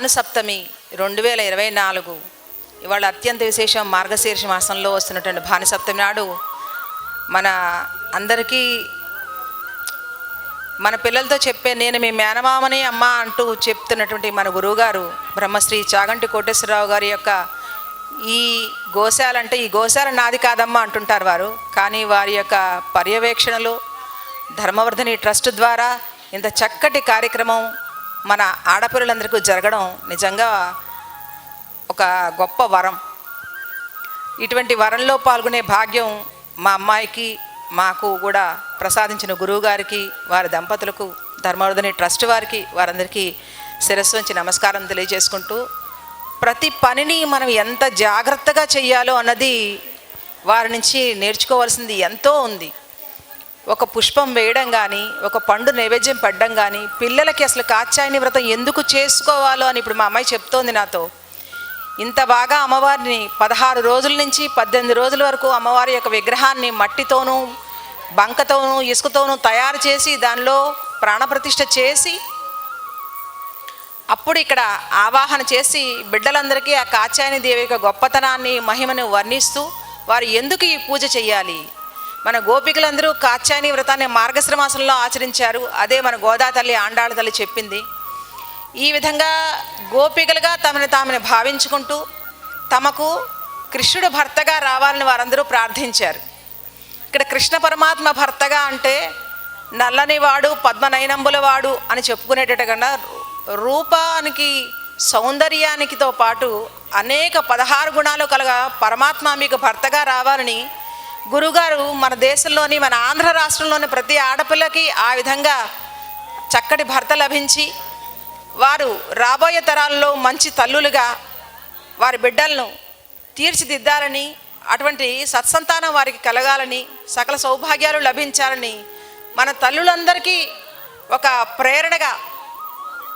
భాను సప్తమి రెండు వేల ఇరవై నాలుగు. ఇవాళ అత్యంత విశేషం మార్గశీర్ష మాసంలో వస్తున్నటువంటి భానుసప్తమి నాడు మన అందరికీ మన పిల్లలతో చెప్పే నేను మీ మేనమామని అమ్మ అంటూ చెప్తున్నటువంటి మన గురువుగారు బ్రహ్మశ్రీ చాగంటి కోటేశ్వరరావు గారి యొక్క ఈ గోశాల అంటే ఈ గోశాల నాది కాదమ్మా అంటుంటారు వారు. కానీ వారి యొక్క పర్యవేక్షణలో ధర్మవర్ధని ట్రస్ట్ ద్వారా ఇంత చక్కటి కార్యక్రమం మన ఆడపిల్లలందరికీ జరగడం నిజంగా ఒక గొప్ప వరం. ఇటువంటి వరంలో పాల్గొనే భాగ్యం మా అమ్మాయికి మాకు కూడా ప్రసాదించిన గురువు గారికి వారి దంపతులకు ధర్మవర్ధని ట్రస్ట్ వారికి వారందరికీ శిరస్సు నుంచి నమస్కారం తెలియజేసుకుంటూ ప్రతి పనిని మనం ఎంత జాగ్రత్తగా చేయాలో అన్నది వారి నుంచి నేర్చుకోవాల్సింది ఎంతో ఉంది. ఒక పుష్పం వేయడం కానీ ఒక పండు నైవేద్యం పెట్టడం కానీ పిల్లలకి అసలు కాచాయని వ్రతం ఎందుకు చేసుకోవాలో అని ఇప్పుడు మా అమ్మాయి చెప్తోంది నాతో. ఇంత బాగా అమ్మవారిని పదహారు రోజుల నుంచి పద్దెనిమిది రోజుల వరకు అమ్మవారి యొక్క విగ్రహాన్ని మట్టితోనూ బంకతోనూ ఇసుకతోనూ తయారు చేసి దానిలో ప్రాణప్రతిష్ఠ చేసి అప్పుడు ఇక్కడ ఆవాహన చేసి బిడ్డలందరికీ ఆ కాచాయని దేవి యొక్క గొప్పతనాన్ని మహిమను వర్ణిస్తూ వారు ఎందుకు ఈ పూజ చేయాలి మన గోపికలందరూ కాచాయని వ్రతాన్ని మార్గశ్రమాసంలో ఆచరించారు. అదే మన గోదా తల్లి ఆండాళ్ళ తల్లి చెప్పింది. ఈ విధంగా గోపికలుగా తమని తామని భావించుకుంటూ తమకు కృష్ణుడు భర్తగా రావాలని వారందరూ ప్రార్థించారు. ఇక్కడ కృష్ణ పరమాత్మ భర్తగా అంటే నల్లని వాడు పద్మనయనంబుల వాడు అని చెప్పుకునేటట్టు కన్నా రూపానికి సౌందర్యానికితో పాటు అనేక పదహారు గుణాలు కలగా పరమాత్మ మీకు భర్తగా రావాలని గురుగారు మన దేశంలోని మన ఆంధ్ర రాష్ట్రంలోని ప్రతి ఆడపిల్లకి ఆ విధంగా చక్కటి భర్త లభించి వారు రాబోయే తరాల్లో మంచి తల్లులుగా వారి బిడ్డలను తీర్చిదిద్దాలని అటువంటి సత్సంతానం వారికి కలగాలని సకల సౌభాగ్యాలు లభించాలని మన తల్లులందరికీ ఒక ప్రేరణగా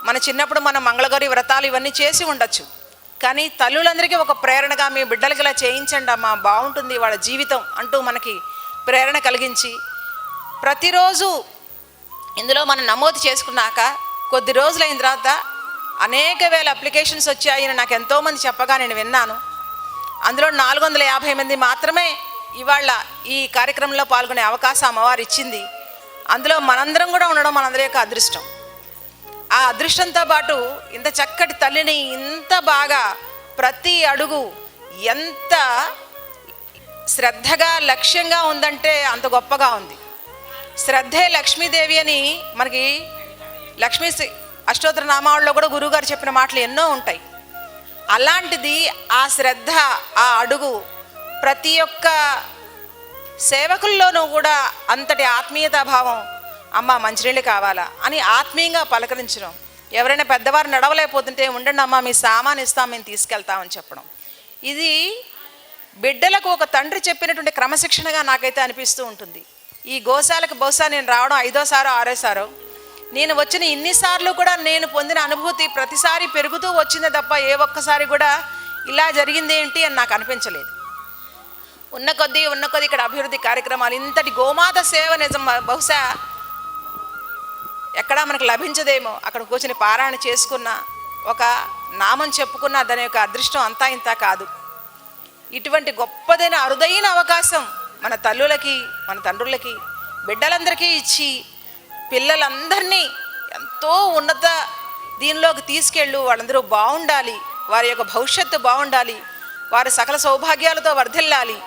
మన చిన్నప్పుడు మన మంగళగౌరి వ్రతాలు ఇవన్నీ చేసి ఉండొచ్చు. కానీ తల్లులందరికీ ఒక ప్రేరణగా మీ బిడ్డలకి ఇలా చేయించండి అమ్మా. బాగుంటుంది వాళ్ళ జీవితం అంటూ మనకి ప్రేరణ కలిగించి ప్రతిరోజు ఇందులో మనం నమోదు చేసుకున్నాక కొద్ది రోజులైన తర్వాత అనేక వేల అప్లికేషన్స్ వచ్చాయని నాకు ఎంతోమంది చెప్పగా నేను విన్నాను. అందులో నాలుగు వందల యాభై మంది మాత్రమే ఇవాళ ఈ కార్యక్రమంలో పాల్గొనే అవకాశం అమ్మవారు ఇచ్చింది. అందులో మనందరం కూడా ఉండడం మనందరి యొక్క అదృష్టం. ఆ అదృష్టంతో పాటు ఇంత చక్కటి తల్లిని ఇంత బాగా ప్రతి అడుగు ఎంత శ్రద్ధగా లక్ష్యంగా ఉందంటే అంత గొప్పగా ఉంది. శ్రద్ధే లక్ష్మీదేవి అని మనకి లక్ష్మీ అష్టోత్తర నామావళిలో కూడా గురువుగారు చెప్పిన మాటలు ఎన్నో ఉంటాయి. అలాంటిది ఆ శ్రద్ధ ఆ అడుగు ప్రతి ఒక్క సేవకుల్లోనూ కూడా అంతటి ఆత్మీయతా భావం అమ్మ మంచినీళ్ళు కావాలా అని ఆత్మీయంగా పలకరించడం. ఎవరైనా పెద్దవారు నడవలేకపోతుంటే ఉండండి అమ్మ మీ సామాన్ ఇస్తాం మేము తీసుకెళ్తామని చెప్పడం. ఇది బిడ్డలకు ఒక తండ్రి చెప్పినటువంటి క్రమశిక్షణగా నాకైతే అనిపిస్తూ ఉంటుంది. ఈ గోశాలకు బహుశా నేను రావడం ఐదోసారో ఆరోసారో. నేను వచ్చిన ఇన్నిసార్లు కూడా నేను పొందిన అనుభూతి ప్రతిసారి పెరుగుతూ వచ్చిందే తప్ప ఏ ఒక్కసారి కూడా ఇలా జరిగింది ఏంటి అని నాకు అనిపించలేదు. ఉన్న కొద్దీ ఉన్న కొద్దీ ఇక్కడ అభివృద్ధి కార్యక్రమాలు ఇంతటి గోమాత సేవ నిజం బహుశా ఎక్కడా మనకు లభించదేమో. అక్కడ కూర్చొని పారాయణ చేసుకున్న ఒక నామం చెప్పుకున్న దాని యొక్క అదృష్టం అంతా ఇంత కాదు. ఇటువంటి గొప్పదైన అరుదైన అవకాశం మన తల్లులకి మన తండ్రులకి బిడ్డలందరికీ ఇచ్చి పిల్లలందరినీ ఎంతో ఉన్నత దీనిలోకి తీసుకెళ్ళు. వాళ్ళందరూ బాగుండాలి. వారి యొక్క భవిష్యత్తు బాగుండాలి. వారి సకల సౌభాగ్యాలతో వర్ధిల్లాలి.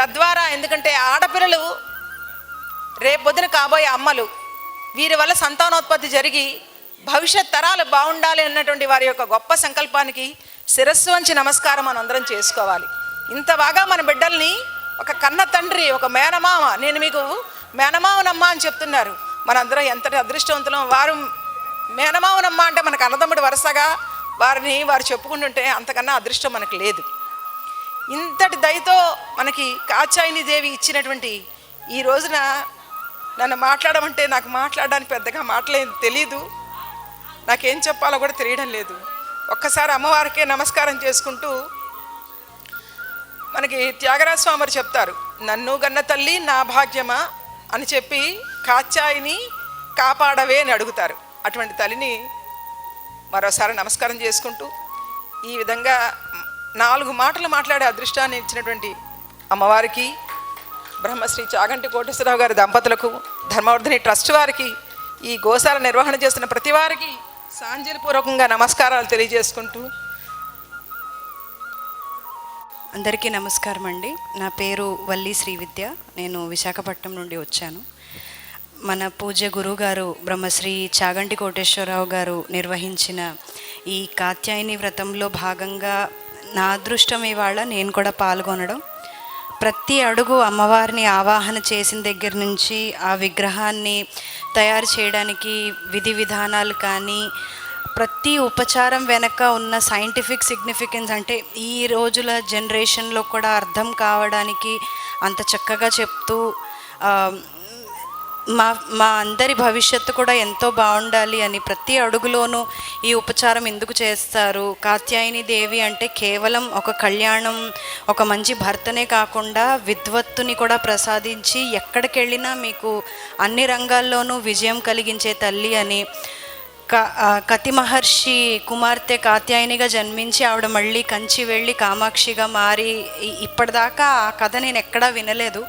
తద్వారా ఎందుకంటే ఆడపిల్లలు రేపొద్దున కాబోయే అమ్మలు వీరి వల్ల సంతానోత్పత్తి జరిగి భవిష్యత్ తరాలు బాగుండాలి అన్నటువంటి వారి యొక్క గొప్ప సంకల్పానికి శిరస్సు వంచి నమస్కారం మనం అందరం చేసుకోవాలి. ఇంత బాగా మన బిడ్డల్ని ఒక కన్న తండ్రి ఒక మేనమామ నేను మీకు మేనమావనమ్మ అని చెప్తున్నారు. మనందరం ఎంతటి అదృష్టవంతులం వారు మేనమావనమ్మ అంటే మనకు అన్నదమ్ముడు వరుసగా వారిని వారు చెప్పుకుంటుంటే అంతకన్నా అదృష్టం మనకు లేదు. ఇంతటి దయతో మనకి కాచాయిని దేవి ఇచ్చినటువంటి ఈ రోజున నన్ను మాట్లాడమంటే నాకు మాట్లాడడానికి పెద్దగా మాట్లాడేది తెలీదు. నాకేం చెప్పాలో కూడా తెలియడం లేదు. ఒక్కసారి అమ్మవారికే నమస్కారం చేసుకుంటూ మనకి త్యాగరాజ స్వామి చెప్తారు నన్ను గన్న తల్లి నా భాగ్యమా? అని చెప్పి కాచాయిని కాపాడవే అని అడుగుతారు. అటువంటి తల్లిని మరోసారి నమస్కారం చేసుకుంటూ ఈ విధంగా నాలుగు మాటలు మాట్లాడే అదృష్టాన్ని ఇచ్చినటువంటి అమ్మవారికి బ్రహ్మశ్రీ చాగంటి కోటేశ్వరరావు గారి దంపతులకు ధర్మవర్ధిని ట్రస్ట్ వారికి ఈ గోశాల నిర్వహణ చేస్తున్న ప్రతి వారికి సాంజలిపూర్వకంగా నమస్కారాలు తెలియజేసుకుంటూ అందరికీ నమస్కారం అండి. నా పేరు వల్లి శ్రీవిద్య. నేను విశాఖపట్నం నుండి వచ్చాను. మన పూజ్య గురుగారు బ్రహ్మశ్రీ చాగంటి కోటేశ్వరరావు గారు నిర్వహించిన ఈ కాత్యాయని వ్రతంలో భాగంగా నా అదృష్టం ఇవాళ నేను కూడా పాల్గొనడం ప్రతి అడుగు అమ్మవారిని ఆవాహన చేసిన దగ్గర నుంచి ఆ విగ్రహాన్ని తయారు చేయడానికి విధి విధానాలు కానీ ప్రతి ఉపచారం వెనక ఉన్న సైంటిఫిక్ సిగ్నిఫికెన్స్ అంటే ఈ రోజుల జనరేషన్లో కూడా అర్థం కావడానికి అంత చక్కగా చెప్తూ మా మా అందరి భవిష్యత్తు కూడా ఎంతో బాగుండాలి అని ప్రతి అడుగులోనూ ఈ ఉపచారం ఎందుకు చేస్తారు? కాత్యాయని దేవి అంటే కేవలం ఒక కళ్యాణం ఒక మంచి భర్తనే కాకుండా విద్వత్తుని కూడా ప్రసాదించి ఎక్కడికి వెళ్ళినా మీకు అన్ని రంగాల్లోనూ విజయం కలిగించే తల్లి అని క కతి మహర్షి కుమార్తె కాత్యాయనిగా జన్మించి ఆవిడ మళ్ళీ కంచి వెళ్ళి కామాక్షిగా మారి ఇప్పటిదాకా ఆ కథ నేను ఎక్కడా వినలేదు.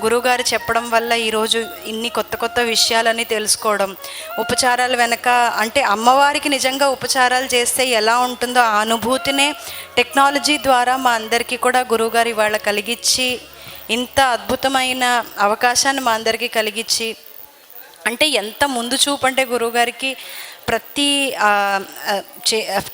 గురువుగారు చెప్పడం వల్ల ఈరోజు ఇన్ని కొత్త కొత్త విషయాలని తెలుసుకోవడం ఉపచారాలు వెనక అంటే అమ్మవారికి నిజంగా ఉపచారాలు చేస్తే ఎలా ఉంటుందో ఆ అనుభూతినే టెక్నాలజీ ద్వారా మా అందరికీ కూడా గురువుగారు ఇవాళ కలిగించి ఇంత అద్భుతమైన అవకాశాన్ని మా అందరికీ కలిగించి అంటే ఎంత ముందు చూపు అంటే గురువుగారికి ప్రతి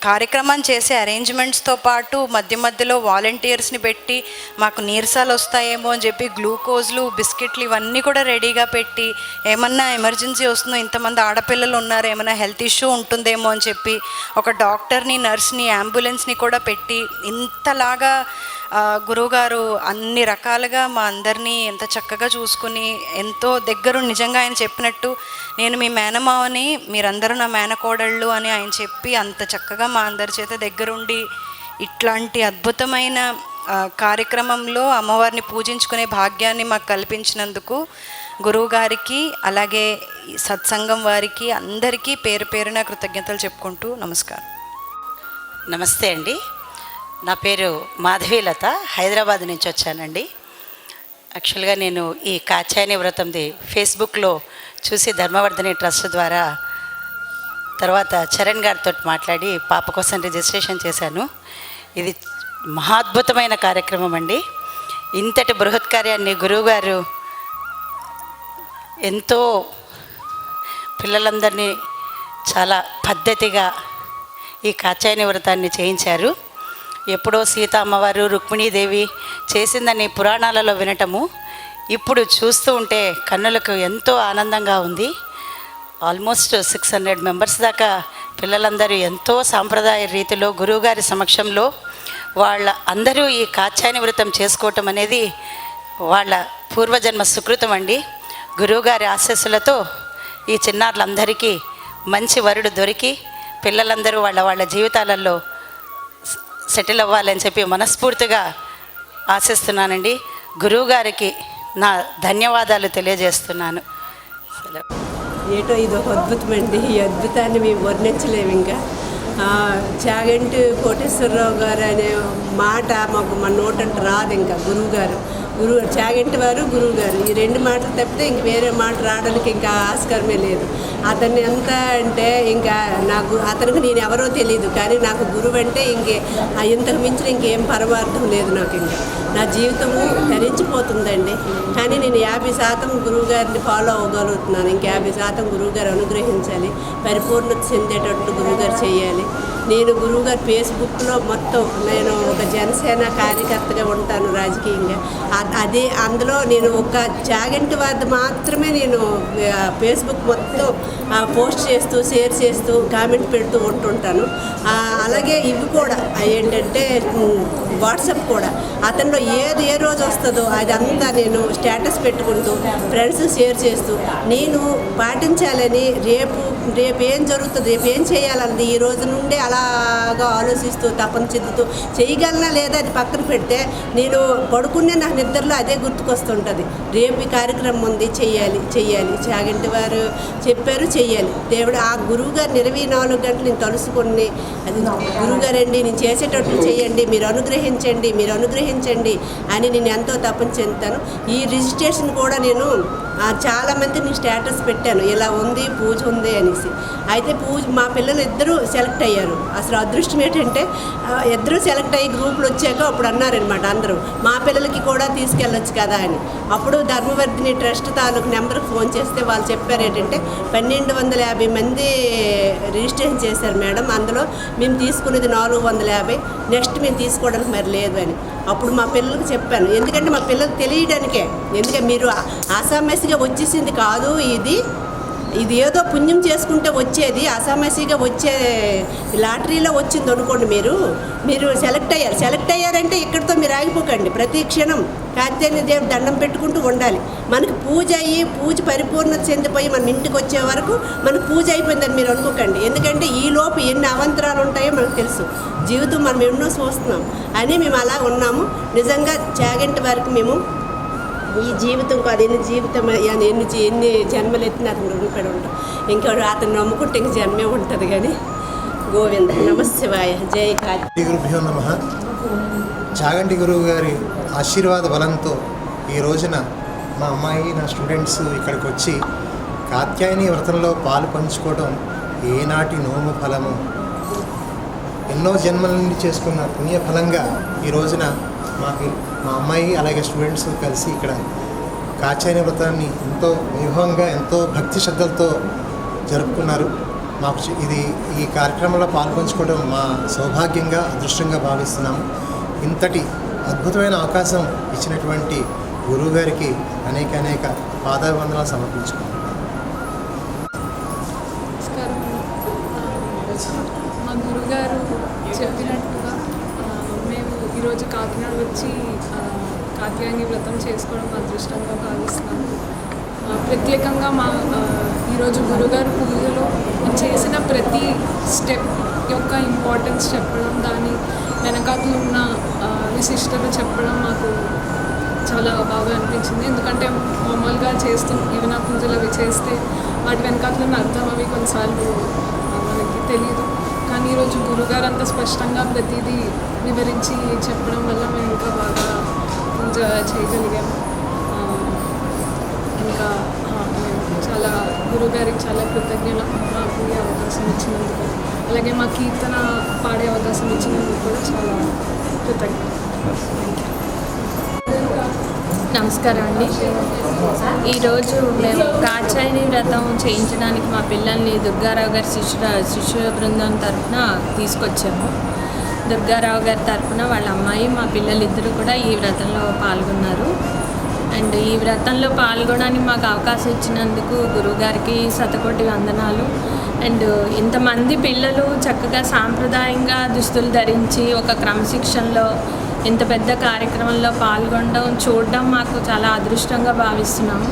కార్యక్రమం చేసే అరేంజ్మెంట్స్తో పాటు మధ్య మధ్యలో వాలంటీర్స్ని పెట్టి మాకు నీరసాలు వస్తాయేమో అని చెప్పి గ్లూకోజ్లు బిస్కెట్లు ఇవన్నీ కూడా రెడీగా పెట్టి ఏమన్నా ఎమర్జెన్సీ వస్తుందో ఇంతమంది ఆడపిల్లలు ఉన్నారు ఏమైనా హెల్త్ ఇష్యూ ఉంటుందేమో అని చెప్పి ఒక డాక్టర్ని నర్స్ని అంబులెన్స్ని కూడా పెట్టి ఇంతలాగా గురువుగారు అన్ని రకాలుగా మా అందరినీ ఎంత చక్కగా చూసుకుని ఎంతో దగ్గర నిజంగా ఆయన చెప్పినట్టు నేను మీ మేనమావని మీరందరూ నా మేనకోడళ్ళు అని ఆయన చెప్పి అంత చక్కగా మా అందరి చేత దగ్గరుండి ఇట్లాంటి అద్భుతమైన కార్యక్రమంలో అమ్మవారిని పూజించుకునే భాగ్యాన్ని మాకు కల్పించినందుకు గురువుగారికి అలాగే సత్సంగం వారికి అందరికీ పేరు పేరున కృతజ్ఞతలు చెప్పుకుంటూ నమస్కారం. నమస్తే అండి. నా పేరు మాధవీలత హైదరాబాద్ నుంచి వచ్చానండి. యాక్చువల్గా నేను ఈ కాచాయని వ్రతంది ఫేస్బుక్లో చూసి ధర్మవర్ధని ట్రస్ట్ ద్వారా తర్వాత చరణ్ గారితో మాట్లాడి పాప కోసం రిజిస్ట్రేషన్ చేశాను. ఇది మహాద్భుతమైన కార్యక్రమం అండి. ఇంతటి బృహత్ కార్యాన్ని గురువుగారు ఎంతో పిల్లలందరినీ చాలా పద్ధతిగా ఈ కాచాయని వ్రతాన్ని చేయించారు. ఎప్పుడో సీత అమ్మవారు రుక్మిణీదేవి చేసిందని పురాణాలలో వినటము. ఇప్పుడు చూస్తూ ఉంటే కన్నులకు ఎంతో ఆనందంగా ఉంది. ఆల్మోస్ట్ సిక్స్ హండ్రెడ్ మెంబర్స్ దాకా పిల్లలందరూ ఎంతో సాంప్రదాయ రీతిలో గురువుగారి సమక్షంలో వాళ్ళ అందరూ ఈ కాచాయని వ్రతం చేసుకోవటం అనేది వాళ్ళ పూర్వజన్మ సుకృతం అండి. గురువుగారి ఆశస్సులతో ఈ చిన్నారులందరికీ మంచి వరుడు దొరికి పిల్లలందరూ వాళ్ళ వాళ్ళ జీవితాలలో సెటిల్ అవ్వాలని చెప్పి మనస్ఫూర్తిగా ఆశిస్తున్నానండి. గురువుగారికి నా ధన్యవాదాలు తెలియజేస్తున్నాను. ఏటో ఇది ఒక అద్భుతం అండి ఈ అద్భుతాన్ని మేము వర్ణించలేము ఇంకా. చాగంటి కోటేశ్వరరావు గారు అనే మాట మాకు మన నోటంటే రాదు ఇంకా గురువు గారు గురువు చాగంటి వారు? గురువు గారు ఈ రెండు మాటలు తప్పితే ఇంక వేరే మాట రావడానికి ఇంకా ఆస్కారమే లేదు. అతన్ని ఎంత అంటే ఇంకా నాకు అతనికి నేను ఎవరో తెలియదు కానీ నాకు గురువు అంటే ఇంకే ఇంతకు మించిన ఇంకేం పరమార్థం లేదు నాకు ఇంకా. నా జీవితము ధరించిపోతుందండి. కానీ నేను యాభై శాతం గురువు గారిని ఫాలో అవ్వగలుగుతున్నాను. ఇంక యాభై శాతం గురువు గారు అనుగ్రహించాలి. పరిపూర్ణత చెందేటట్టు గురువుగారు చేయాలి. నేను గురువుగారు ఫేస్బుక్లో మొత్తం నేను ఒక జనసేన కార్యకర్తగా ఉంటాను రాజకీయంగా. అదే అందులో నేను ఒక జాగంటి వారిది మాత్రమే నేను ఫేస్బుక్ మొత్తం పోస్ట్ చేస్తూ షేర్ చేస్తూ కామెంట్ పెడుతూ ఉంటుంటాను. అలాగే ఇవి కూడా ఏంటంటే వాట్సాప్ కూడా. అతనిలో ఏది ఏ రోజు వస్తుందో అదంతా నేను స్టేటస్ పెట్టుకుంటూ ఫ్రెండ్స్ షేర్ చేస్తూ నేను పాటించాలని రేపు రేపు ఏం జరుగుతుంది రేపు ఏం చేయాలన్నది ఈ రోజు నుండే అలా బాగా ఆలోచిస్తూ తపన చెందుతూ చేయగలనా లేదా అది పక్కన పెడితే నేను పడుకునే నాకు నిద్రలో అదే గుర్తుకొస్తుంటుంది. రేపు ఈ కార్యక్రమం ఉంది చేయాలి చేయాలి చాగంటి వారు చెప్పారు చేయాలి దేవుడు ఆ గురువు గారు ఇరవై నాలుగు గంటలు నేను తలుసుకుని అది గురువుగారండి నేను చేసేటట్లు చేయండి మీరు అనుగ్రహించండి మీరు అనుగ్రహించండి అని నేను ఎంతో తపన చెందుతాను. ఈ రిజిస్ట్రేషన్ కూడా నేను చాలామంది చాలా మంది నేను స్టేటస్ పెట్టాను. ఇలా ఉంది పూజ ఉంది అనేసి. అయితే పూజ మా పిల్లలు ఇద్దరూ సెలెక్ట్ అయ్యారు. అసలు అదృష్టం ఏంటంటే ఇద్దరు ఇద్దరూ సెలెక్ట్ అయ్యి గ్రూపులు వచ్చాక అప్పుడు అన్నారనమాట అందరూ మా పిల్లలకి కూడా తీసుకెళ్ళొచ్చు కదా అని. అప్పుడు ధర్మవర్ధిని ట్రస్ట్ తాలూకు నెంబర్కి ఫోన్ చేస్తే వాళ్ళు చెప్పారు ఏంటంటే పన్నెండు వందల యాభై మంది రిజిస్ట్రేషన్ చేశారు మేడం అందులో మేము తీసుకునేది నాలుగు వందల యాభై నెక్స్ట్ మేము తీసుకోవడానికి మరి లేదు అని. అప్పుడు మా పిల్లలకు చెప్పాను ఎందుకంటే మా పిల్లలకు తెలియడానికే ఎందుకంటే మీరు ఆ- వచ్చేసింది కాదు ఇది. ఇది ఏదో పుణ్యం చేసుకుంటే వచ్చేది అసామసిగా వచ్చే లాటరీలో వచ్చింది అనుకోండి మీరు. మీరు సెలెక్ట్ అయ్యారు. సెలెక్ట్ అయ్యారంటే ఇక్కడితో మీరు ఆగిపోకండి. ప్రతి క్షణం కాత్యాయని దేవుడు దండం పెట్టుకుంటూ ఉండాలి. మనకు పూజ అయ్యి పూజ పరిపూర్ణత చెందిపోయి మన ఇంటికి వచ్చే వరకు మనకు పూజ అయిపోయిందని మీరు అనుకోకండి. ఎందుకంటే ఈ లోపు ఎన్ని అవంతరాలు ఉంటాయో మనకు తెలుసు. జీవితం మనం ఎన్నో చూస్తున్నాం. అని మేము అలా ఉన్నాము. నిజంగా చాగంటి వారికి మేము ఈ జీవితం కాదు ఎన్ని జీవితం అని ఎన్ని ఎన్ని జన్మలు ఎత్తిన అతను రుణపడి ఉంటాం. ఇంకా అతను నమ్ముకుంటే ఇంక జన్మే ఉంటుంది కానీ. గోవింద నమశివాయ జై కాళీ. గురుభ్యో నమ. చాగంటి గురువు గారి ఆశీర్వాద బలంతో ఈ రోజున మా అమ్మాయి నా స్టూడెంట్స్ ఇక్కడికి వచ్చి కాత్యాయని వ్రతంలో పాలు పంచుకోవడం ఏనాటి నోము ఫలము. ఎన్నో జన్మల నుండి చేసుకున్న పుణ్య ఫలంగా ఈ రోజున మాకు మా అమ్మాయి అలాగే స్టూడెంట్స్ కలిసి ఇక్కడ కాచాయన వ్రతాన్ని ఎంతో వైభవంగా ఎంతో భక్తి శ్రద్ధలతో జరుపుకున్నారు. మాకు ఇది ఈ కార్యక్రమంలో పాల్పంచుకోవడం మా సౌభాగ్యంగా అదృష్టంగా భావిస్తున్నాము. ఇంతటి అద్భుతమైన అవకాశం ఇచ్చినటువంటి గురువు గారికి అనేక అనేక పాదాభివందనాలు సమర్పించుకున్నాం కాకినాడ వచ్చి ఆ, కాత్యాయని వ్రతం చేసుకోవడం అదృష్టంగా భావిస్తున్నాను. ప్రత్యేకంగా మా ఈరోజు గురుగారు పూజలో చేసిన ప్రతి స్టెప్ యొక్క ఇంపార్టెన్స్ చెప్పడం దాని వెనకాతలు ఉన్న ఆ, విశిష్టత చెప్పడం మాకు చాలా బాగా అనిపించింది. ఎందుకంటే మామూలుగా చేస్తూ ఏమైనా పూజలు అవి చేస్తే వాటి వెనకాతలు ఉన్న అర్థం అవి కొన్నిసార్లు మనకి తెలియదు కానీ ఈరోజు గురుగారు అంత స్పష్టంగా ప్రతిదీ వివరించి చెప్పడం వల్ల మేము ఇంకా బాగా పూజ చేయగలిగాము ఇంకా మేము చాలా గురుగారికి చాలా కృతజ్ఞత మాకు ఈ అవకాశం ఇచ్చినందుకు. అలాగే మా కీర్తన పాడే అవకాశం ఇచ్చినందుకు కూడా చాలా కృతజ్ఞత నమస్కారం అండి ఈరోజు మేము కాచాయిని వ్రతం చేయించడానికి మా పిల్లల్ని దుర్గారావు గారి శిష్యు శిష్యుల బృందం తరఫున తీసుకొచ్చాము. దుర్గారావు గారి తరఫున వాళ్ళ అమ్మాయి మా పిల్లలిద్దరూ కూడా ఈ వ్రతంలో పాల్గొన్నారు. అండ్ ఈ వ్రతంలో పాల్గొనడానికి మాకు అవకాశం ఇచ్చినందుకు గురువుగారికి శతకోటి వందనాలు. అండ్ ఇంతమంది పిల్లలు చక్కగా సాంప్రదాయంగా దుస్తులు ధరించి ఒక క్రమశిక్షణలో ఇంత పెద్ద కార్యక్రమంలో పాల్గొనడం చూడడం మాకు చాలా అదృష్టంగా భావిస్తున్నాము.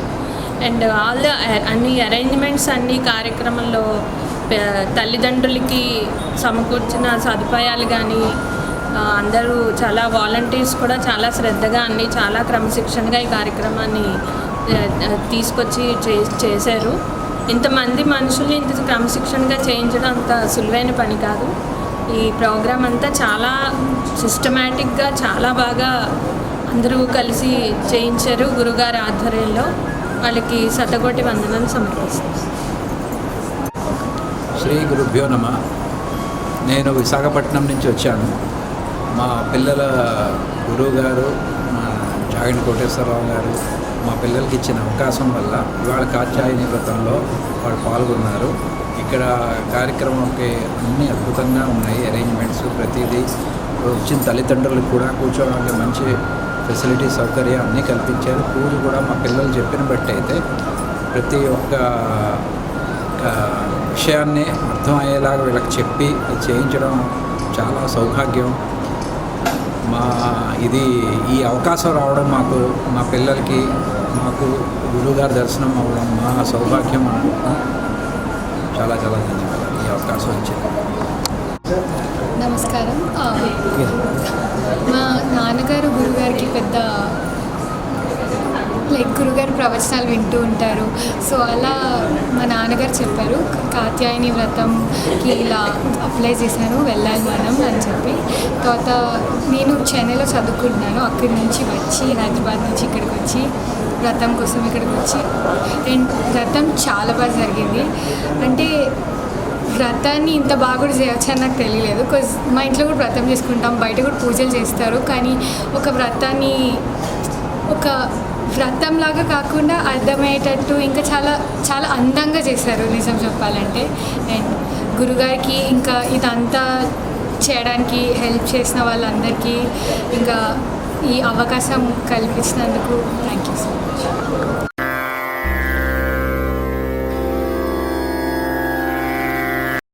అండ్ ఆల్ ద అన్ని అరేంజ్మెంట్స్ అన్ని కార్యక్రమంలో తల్లిదండ్రులకి సమకూర్చిన సదుపాయాలు కానీ అందరూ చాలా వాలంటీర్స్ కూడా చాలా శ్రద్ధగా అన్ని చాలా క్రమశిక్షణగా ఈ కార్యక్రమాన్ని తీసుకొచ్చి చే- చేశారు. ఇంతమంది మనుషుల్ని ఇంత క్రమశిక్షణగా చేయించడం అంత సులువైన పని కాదు. ఈ ప్రోగ్రాం అంతా చాలా సిస్టమేటిక్గా చాలా బాగా అందరూ కలిసి చేయించారు గురుగారి ఆధ్వర్యంలో. వాళ్ళకి శతకోటి వందనాలు సమర్పిస్తారు శ్రీ గురుభ్యో నమ. నేను విశాఖపట్నం నుంచి వచ్చాను. మా పిల్లల గురువు గారు మా జాగన్ కోటేశ్వరరావు గారు మా పిల్లలకి ఇచ్చిన అవకాశం వల్ల ఇవాళ కాత్యాయని వ్రతంలో వాళ్ళు పాల్గొన్నారు. ఇక్కడ కార్యక్రమంకి అన్నీ అద్భుతంగా ఉన్నాయి అరేంజ్మెంట్స్ ప్రతిదీ. వచ్చిన తల్లిదండ్రులకు కూడా కూర్చోవడానికి మంచి ఫెసిలిటీ సౌకర్యం అన్నీ కల్పించారు. పూజ కూడా మా పిల్లలు చెప్పిన బట్టి అయితే ప్రతి ఒక్క విషయాన్ని అర్థమయ్యేలాగా వీళ్ళకి చెప్పి చేయించడం చాలా సౌభాగ్యం. మా ఇది ఈ అవకాశం రావడం మాకు మా పిల్లలకి మాకు గురువుగారి దర్శనం అవ్వడం మా సౌభాగ్యం అనుకుంటున్నాం చాలా చాలా ధన్యవాదాలు. ఈ అవకాశం ఇచ్చింది నమస్కారం. మా నాన్నగారు గురుగారికి పెద్ద లైక్ గురుగారు ప్రవచనాలు వింటూ ఉంటారు. సో అలా మా నాన్నగారు చెప్పారు కాత్యాయని వ్రతంకి ఇలా అప్లై చేశాను వెళ్ళాలి మనం అని చెప్పి. తర్వాత నేను చెన్నైలో చదువుకుంటున్నాను అక్కడి నుంచి వచ్చి హైదరాబాద్ నుంచి ఇక్కడికి వచ్చి వ్రతం కోసం ఇక్కడికి వచ్చి. అండ్ వ్రతం చాలా బాగా జరిగింది. అంటే వ్రతాన్ని ఇంత బాగా కూడా చేయవచ్చు అని నాకు తెలియలేదు. బికాజ్ మా ఇంట్లో కూడా వ్రతం చేసుకుంటాం బయట కూడా పూజలు చేస్తారు. కానీ ఒక వ్రతాన్ని ఒక వ్రతంలాగా కాకుండా అర్థమయ్యేటట్టు ఇంకా చాలా చాలా అందంగా చేశారు నిజం చెప్పాలంటే. అండ్ గురుగారికి ఇంకా ఇదంతా చేయడానికి హెల్ప్ చేసిన వాళ్ళందరికీ ఇంకా ఈ అవకాశం కల్పించినందుకు థ్యాంక్ యూ సో